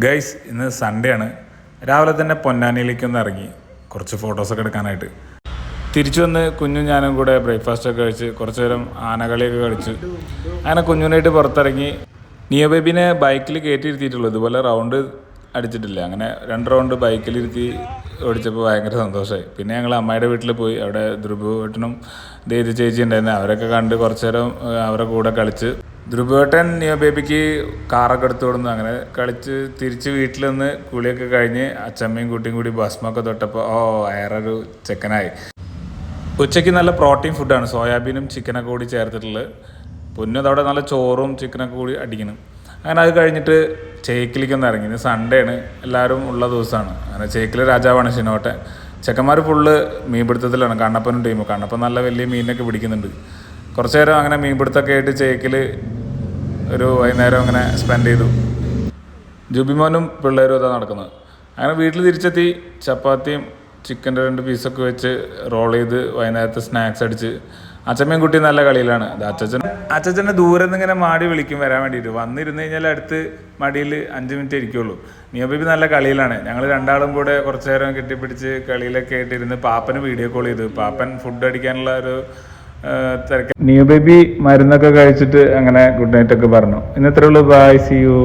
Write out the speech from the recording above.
Guys ഇന്ന് Sunday ആണ്. രാവിലെ തന്നെ പൊന്നാനിയിലേക്ക് ഒന്ന് ഇറങ്ങി. കുറച്ച് ഫോട്ടോസൊക്കെ എടുക്കാനായിട്ട്. തിരിച്ചു വന്ന് കുഞ്ഞും ഞാനും കൂടെ ബ്രേക്ക്ഫാസ്റ്റ് ഒക്കെ കഴിച്ച് കുറച്ച് നേരം ആനകളിയൊക്കെ കളിച്ച്. അങ്ങനെ കുഞ്ഞുനായിട്ട് പുറത്തിറങ്ങി. നിയോ ബേബിനെ ബൈക്കിൽ കയറ്റിയിരുത്തിയിട്ടുള്ളൂ ഇതുപോലെ റൗണ്ട് അടിച്ചിട്ടില്ല. അങ്ങനെ രണ്ട് റൗണ്ട് ബൈക്കിലിരുത്തി ഓടിച്ചപ്പോൾ ഭയങ്കര സന്തോഷമായി. പിന്നെ ഞങ്ങൾ അമ്മയുടെ വീട്ടിൽ പോയി. അവിടെ ധ്രുവുവേട്ടനും ദേതി ചേച്ചി ഉണ്ടായിരുന്നു. അവരൊക്കെ കണ്ട് കുറച്ച് നേരം അവരുടെ കൂടെ കളിച്ച് ധ്രുവേട്ടൻ നിയോ ബേബിക്ക് കാറൊക്കെ എടുത്തു കൊടുന്നു. അങ്ങനെ കളിച്ച് തിരിച്ച് വീട്ടിൽ നിന്ന് കുളിയൊക്കെ കഴിഞ്ഞ് അച്ചമ്മയും കുട്ടിയും കൂടി ഭസ്മൊക്കെ തൊട്ടപ്പോൾ ഓ വേറൊരു ചെക്കനായി. ഉച്ചയ്ക്ക് നല്ല പ്രോട്ടീൻ ഫുഡാണ്. സോയാബീനും ചിക്കനൊക്കെ കൂടി ചേർത്തിട്ടുള്ളത് പൊന്നു അതവിടെ നല്ല ചോറും ചിക്കനൊക്കെ കൂടി അടിക്കണം അങ്ങനെ അത് കഴിഞ്ഞിട്ട് ചേക്കിലേക്ക് ഒന്ന് ഇറങ്ങി. ഇന്ന് സൺഡേ ആണ്. എല്ലാവരും ഉള്ള ദിവസമാണ്. അങ്ങനെ ചേക്കിലെ രാജാവാണ് ഷിനോട്ടെ ചെക്കന്മാർ ഫുള്ള് മീൻപിടുത്തത്തിലാണ്. കണ്ണപ്പനും ടീമും. കണ്ണപ്പൻ നല്ല വലിയ മീനൊക്കെ പിടിക്കുന്നുണ്ട്. കുറച്ച് നേരം അങ്ങനെ മീൻപിടുത്തമൊക്കെ ആയിട്ട് ചേക്കിൽ ഒരു വൈകുന്നേരം അങ്ങനെ സ്പെൻഡ് ചെയ്തു. ജുബിമോനും പിള്ളേരും അതാണ് നടക്കുന്നത്. അങ്ങനെ വീട്ടിൽ തിരിച്ചെത്തി ചപ്പാത്തിയും ചിക്കന്റെ രണ്ട് പീസൊക്കെ വെച്ച് റോൾ ചെയ്ത് വൈകുന്നേരത്തെ സ്നാക്സ് അടിച്ച്. അച്ഛമ്മയും കുട്ടി നല്ല കളിയിലാണ്. അത് അച്ഛൻ അച്ഛനെ ദൂരെ നിന്ന് ഇങ്ങനെ മാടി വിളിക്കും വരാൻ വേണ്ടിയിട്ട്. വന്നിരുന്ന് കഴിഞ്ഞാൽ അടുത്ത് മടിയിൽ അഞ്ച് മിനിറ്റ് ഇരിക്കുള്ളൂ. നിയോ ബേബി നല്ല കളിയിലാണ്. ഞങ്ങൾ രണ്ടാളും കൂടെ കുറച്ച് നേരം കെട്ടിപ്പിടിച്ച് കളിയിലൊക്കെ ആയിട്ടിരുന്ന് പാപ്പന് വീഡിയോ കോൾ ചെയ്തു. പാപ്പൻ ഫുഡ് അടിക്കാനുള്ള ഒരു തിരക്ക്. ന്യൂ ബേബി മരുന്നൊക്കെ കഴിച്ചിട്ട് അങ്ങനെ ഗുഡ് നൈറ്റ് ഒക്കെ പറഞ്ഞു. ഇന്നത്രേ ഉള്ളൂ ബൈ സി യു